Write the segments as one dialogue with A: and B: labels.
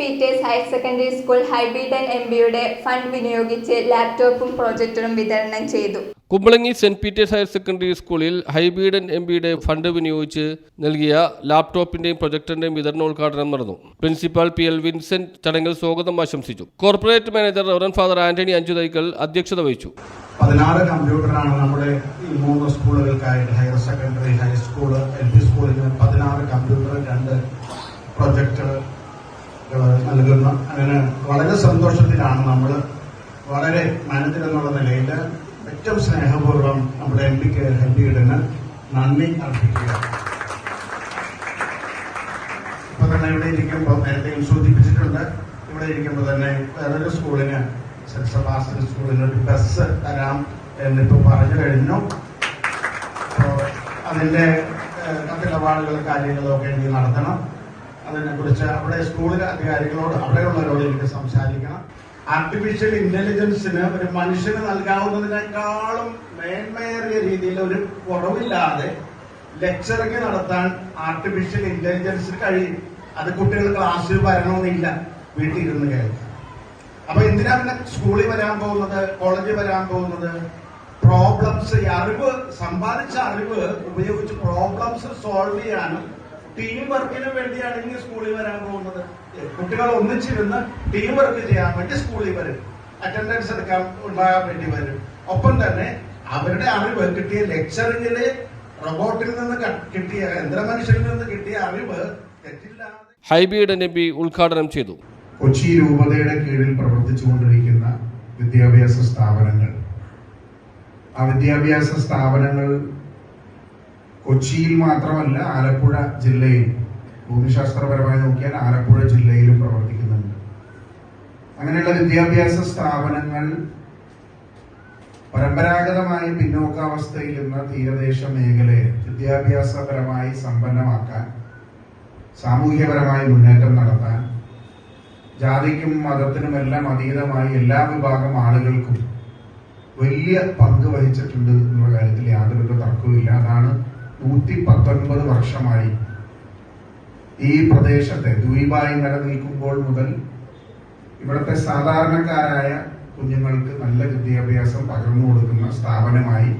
A: Peter's higher secondary school Hibi Eden M ബിയുടെ fund വിനിയോഗിച്ച് ലാപ്ടോപ്പും പ്രൊജക്ടറും വിതരണം ചെയ്തു.
B: Kumbalangi saint Peter's higher secondary സ്കൂളിൽ ഹൈബീഡൻ എം പിയുടെ ഫണ്ട് വിനിയോഗിച്ച് നൽകിയ ലാപ്ടോപ്പിന്റെയും പ്രൊജക്ടറിന്റെയും വിതരണോദ്ഘാടനം നടന്നു. പ്രിൻസിപ്പാൾ പി എൽ വിൻസെന്റ് ചടങ്ങിൽ സ്വാഗതം ആശംസിച്ചു. Corporate manager Reverend Father Antony Anchuthaikkal അധ്യക്ഷത വഹിച്ചു.
C: പതിനാറ് കമ്പ്യൂട്ടറാണ് നമ്മുടെ ഈ മൂന്ന് സ്കൂളുകൾക്കായിട്ട് higher secondary high school L P സ്കൂളിന് പതിനാറ് കമ്പ്യൂട്ടർ രണ്ട് വളരെ സന്തോഷത്തിലാണ് നമ്മൾ വളരെ എന്നുള്ള നിലയിൽ ഏറ്റവും സ്നേഹപൂർവം നമ്മുടെ എം പിക്ക് ഹെൽപ്പിയിടിന് നന്ദി അർപ്പിക്കുക. ഇപ്പൊ തന്നെ ഇവിടെ ഇരിക്കുമ്പോൾ നേരത്തെയും സൂചിപ്പിച്ചിട്ടുണ്ട്. ഇവിടെ ഇരിക്കുമ്പോൾ തന്നെ വേറൊരു സ്കൂളിന് സെന്റ് സെബാസ്റ്റ്യൻ സ്കൂളിന് ഒരു ബസ് തരാം എന്നിപ്പോ പറഞ്ഞു കഴിഞ്ഞു. അപ്പോൾ കത്തിടപാടുകൾ കാര്യങ്ങളൊക്കെ എനിക്ക് നടത്തണം. കുറിച്ച് അവിടെ സ്കൂളിലെ അധികാരികളോട് അവിടെയുള്ളവരോട് എനിക്ക് സംസാരിക്കണം. ആർട്ടിഫിഷ്യൽ ഇന്റലിജൻസിന് ഒരു മനുഷ്യന് നൽകാവുന്നതിനേക്കാളും മേന്മയേറിയ രീതിയിൽ ഒരു കുറവില്ലാതെ ലെക്ചറിങ് നടത്താൻ ആർട്ടിഫിഷ്യൽ ഇന്റലിജൻസിന് കഴിയും. അത് കുട്ടികൾ ക്ലാസ്സിൽ വരണമെന്നില്ല. വീട്ടിൽ ഇരുന്ന് കേൾക്കാം. അപ്പൊ എന്തിനാ പിന്നെ സ്കൂളിൽ വരാൻ പോകുന്നത്? കോളേജിൽ വരാൻ പോകുന്നത്? പ്രോബ്ലംസ് അറിവ് സമ്പാദിച്ച അറിവ് ഉപയോഗിച്ച് പ്രോബ്ലംസ് സോൾവ് ചെയ്യാനും ടീം വർക്കിന് വേണ്ടിയാണ് ഇനി സ്കൂളിൽ വരാൻ പോകുന്നത്. കുട്ടികൾ ഒന്നിച്ചിരുന്ന് ടീം വർക്ക് ചെയ്യാൻ വേണ്ടി സ്കൂളിൽ വരും. അറ്റൻഡൻസ് എടുക്കാൻ ഉണ്ടാകാൻ വേണ്ടി വരും. ഒപ്പം തന്നെ അവരുടെ അറിവ് കിട്ടിയ ലെക്ചറിങ്ങിൽ റോബോട്ടിൽ നിന്ന് കിട്ടിയ യന്ത്രമനുഷ്യരിൽ നിന്ന് കിട്ടിയ അറിവ് തെറ്റില്ലാതെ
B: പി ഉദ്ഘാടനം ചെയ്തു.
C: കൊച്ചി രൂപതയുടെ കീഴിൽ പ്രവർത്തിച്ചുകൊണ്ടിരിക്കുന്ന വിദ്യാഭ്യാസ സ്ഥാപനങ്ങൾ. ആ വിദ്യാഭ്യാസ സ്ഥാപനങ്ങൾ കൊച്ചിയിൽ മാത്രമല്ല ആലപ്പുഴ ജില്ലയിൽ ഭൂമിശാസ്ത്രപരമായി നോക്കിയാൽ ആലപ്പുഴ ജില്ലയിലും പ്രവർത്തിക്കുന്നുണ്ട്. അങ്ങനെയുള്ള വിദ്യാഭ്യാസ സ്ഥാപനങ്ങൾ പരമ്പരാഗതമായി പിന്നോക്കാവസ്ഥയിലുള്ള തീരദേശ മേഖലയെ വിദ്യാഭ്യാസപരമായി സമ്പന്നമാക്കാൻ സാമൂഹ്യപരമായി മുന്നേറ്റം നടത്താൻ ജാതിക്കും മതത്തിനുമെല്ലാം അതീതമായി എല്ലാ വിഭാഗം ആളുകൾക്കും വലിയ പങ്ക് വഹിച്ചിട്ടുണ്ട് എന്നുള്ള കാര്യത്തിൽ യാതൊരു തർക്കവുമില്ല. അതാണ് നൂറ്റി പത്തൊൻപത് വർഷമായി ഈ പ്രദേശത്തെ ദ്വീപായി നിലനിൽക്കുമ്പോൾ മുതൽ ഇവിടുത്തെ സാധാരണക്കാരായ കുഞ്ഞുങ്ങൾക്ക് നല്ല വിദ്യാഭ്യാസം പകർന്നു കൊടുക്കുന്ന സ്ഥാപനമായി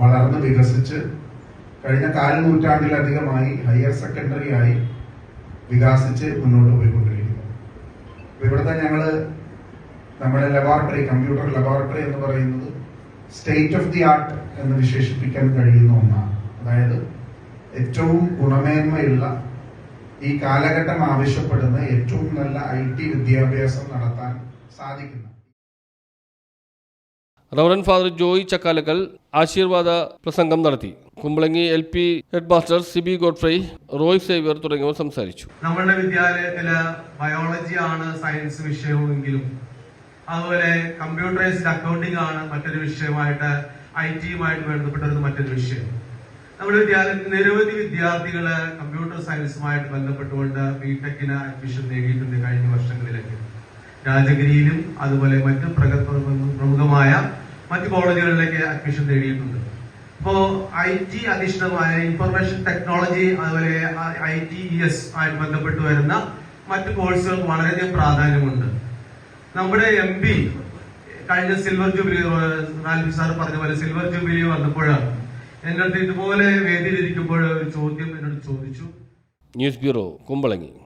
C: വളർന്ന് വികസിച്ച് കഴിഞ്ഞ കാൽ നൂറ്റാണ്ടിലധികമായി ഹയർ സെക്കൻഡറി ആയി വികാസിച്ച് മുന്നോട്ട് പോയിക്കൊണ്ടിരിക്കുന്നു. ഇവിടുത്തെ ഞങ്ങൾ നമ്മുടെ ലബോറട്ടറി കമ്പ്യൂട്ടർ ലബോറട്ടറി എന്ന് പറയുന്നത് സ്റ്റേറ്റ് ഓഫ് ദി ആർട്ട് എന്ന് വിശേഷിപ്പിക്കാൻ കഴിയുന്ന ഒന്നാണ്. അതായത് ഏറ്റവും ഗുണമേന്മയുള്ള ഈ കാലഘട്ടം ആവശ്യപ്പെടുന്ന ഏറ്റവും നല്ല ഐ ടി വിദ്യാഭ്യാസം നടത്താൻ സാധിക്കുന്നു.
B: റവറൻ ഫാദർ ജോയി ചക്കാലക്കൽ ആശീർവാദ പ്രസംഗം നടത്തി. Kumbalangi L P head master Sibi Godfrey Roy Xavier തുടങ്ങിയവർ സംസാരിച്ചു.
D: നമ്മളുടെ വിദ്യാലയത്തിൽ ബയോളജി ആണ് സയൻസ് വിഷയമെങ്കിലും അതുപോലെ കമ്പ്യൂട്ടറൈസ്ഡ് അക്കൗണ്ടിംഗ് ആണ് മറ്റൊരു വിഷയമായിട്ട് ഐ ടിയുമായിട്ട് ബന്ധപ്പെട്ട മറ്റൊരു വിഷയം. നമ്മുടെ വിദ്യാലയത്തിൽ നിരവധി വിദ്യാർത്ഥികൾ കമ്പ്യൂട്ടർ സയൻസുമായിട്ട് ബന്ധപ്പെട്ടുകൊണ്ട് ബിടെക്കിന് അഡ്മിഷൻ നേടിയിട്ടുണ്ട് കഴിഞ്ഞ വർഷങ്ങളിലൊക്കെ. രാജഗിരിയിലും അതുപോലെ മറ്റു പ്രമുഖമായ മറ്റു കോളേജുകളിലേക്ക് അഡ്മിഷൻ നേടിയിട്ടുണ്ട്. അപ്പോ ഐ ടി അധിഷ്ഠിതമായ ഇൻഫർമേഷൻ ടെക്നോളജി അതുപോലെ ഐ ടി എസ് ആയിട്ട് ബന്ധപ്പെട്ട് വരുന്ന മറ്റു കോഴ്സുകൾക്ക് വളരെയധികം പ്രാധാന്യമുണ്ട്. നമ്മുടെ എം പി കഴിഞ്ഞ സിൽവർ ജൂബിലി സാർ പറഞ്ഞ പോലെ സിൽവർ ജൂബിലി വന്നപ്പോഴാണ് എന്റെ അടുത്ത് ഇതുപോലെ വേദിയിലിരിക്കുമ്പോൾ ഒരു ചോദ്യം എന്നോട് ചോദിച്ചു.
B: News bureau Kumbalangi